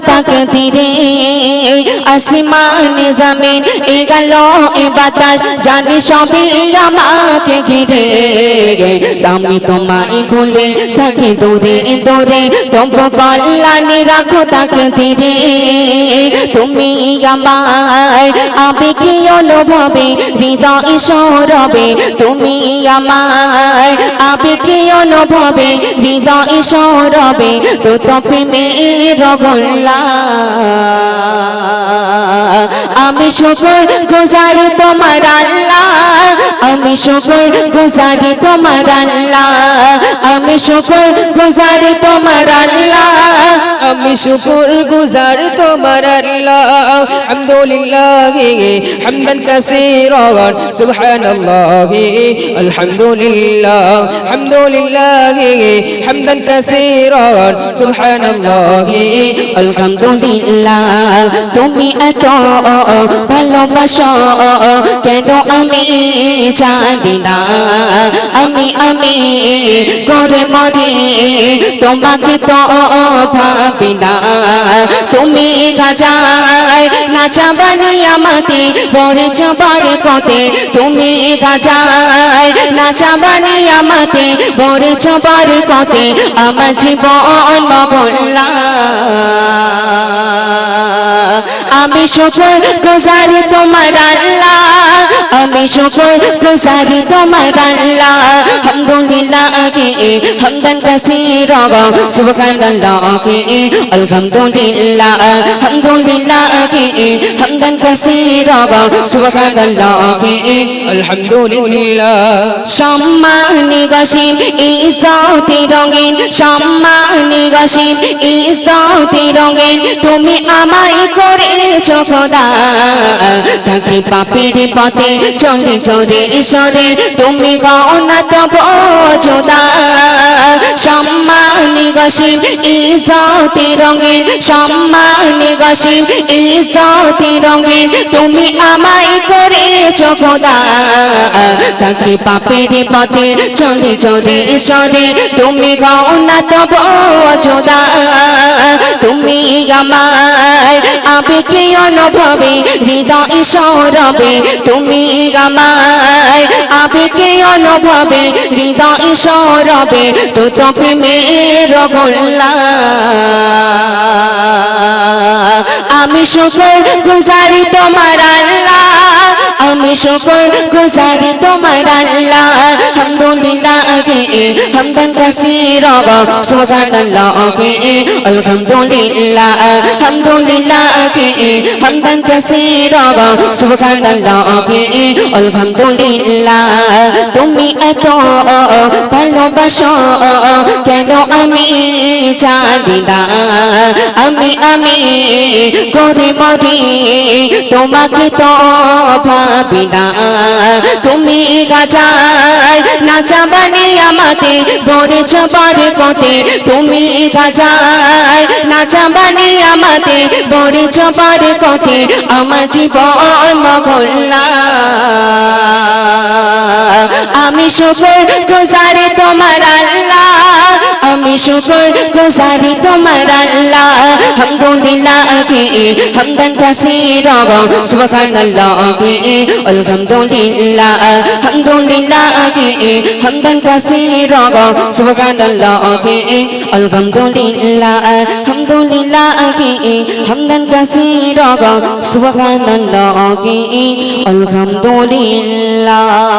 তাকে ধীরে আসমান জমিন এ গেল এ বাতাস। জানি সবই আমাকে ঘিরে আমি তোমায় ভুলে থাকি দূরে দূরে। তবু কল্যাণে রাখো তাকে ধীরে। তুমি আমার আবেগে অনুভবে? হৃদয় সৌরবে তুমি আমার আবেগে অনুভবে? হৃদয় সৌরবে তো তপে মেয়ের গোল্লা আমি শুকর গুজারি তোমার আল্লাহ আমি শুকর গুজারি তোমার আল্লাহ। আমি শুকর গুজারি তোমার আল্লাহ। আমি শুকুর গুজার তোমার আল্লাহ। আলহামদুলিল্লাহ, হামদান কাসীরান, সুবহানাল্লাহ, আলহামদুলিল্লাহ। আলহামদুলিল্লাহ হামদান কাসীরান, সুবহানাল্লাহ, আলহামদুলিল্লাহ। তুমি এত ভালোবাসো, কেন আমি জানি না আমি আমি করে মরে তোমাকে তো ভাবি না তুমি গাজায় নাচা বানি আমাতে পড়েছ বড় কতে তুমি গাজায় নাচা বানি আমাতে পড়েছ বড় কতে আমার জীবন বললা আমি শুকর গুজারি তোমার আল্লাহ। আমি শুকর গুজারি তোমার আল্লাহ। হামদুলিল্লাহ কে হামদান কাসীরা, সুবহানাল্লাহ কে আলহামদুলিল্লাহ। হামদুলিল্লাহ কে হামদান কাসীরা। সুবহানাল্লাহ কে আলহামদুলিল্লাহ সম্মানী গসীন ইসতি রঙিন সম্মানী গসীন ইসতি রঙিন তুমি আমায় করেছ খোদা তাকে পাপের পথে চলে চলে ঈশ্বরে তুমি গৌনা তব যোদা গসীন ইসতি রঙিন সম্মানী গসীন ইসতি রঙিন তুমি আমায় করেছ খোদা। তাকে পাপের পথে চলে চলে ঈশ্বরে তুমি গৌনা তব যোদা তুমি আমার আবেগে অনুভবে, হৃদয় সৌরবে তুমি আমার আবেগে অনুভবে হৃদয় সৌরবে তো তো প্রেমের গোল্লা। আমি শুকর গুজারি তোমার আল্লাহ। আমি শুকর গুজারি তোমার আল্লাহ হামদুলিল্লাহ কে হামদান কাসীরা সুবহানাল্লাহ কে আলহামদুলিল্লাহ, হামদুলিল্লাহ কে হামদান কাসীরা সুবহানাল্লাহ কে আলহামদুলিল্লাহ। তুমি এত ভালোবাসো, কেন আমি জানি না? আমি আমি করে মরি, তোমাকে তো ভাবি না। তুমি গাজায় নাচা বানি আমাতে পড়েছ বড় পথে। তুমি গাজায় নাচা বানি আমাতে পড়েছ বড় পথে। আমার জীবন মহল্লা আমি শুকর গুজারি শুকর গুজারি তোমার আল্লাহ। হামদুলিল্লাহ হামদান কাসীরা সুবহানাল্লাহ, আলহামদুলিল্লাহ। হামদুলিল্লাহ হামদান কাসীরা সুবহানাল্লাহ, আলহামদুলিল্লাহ। হামদুলিল্লাহ হামদান কাসীরা সুবহানাল্লাহ, আলহামদুলিল্লাহ।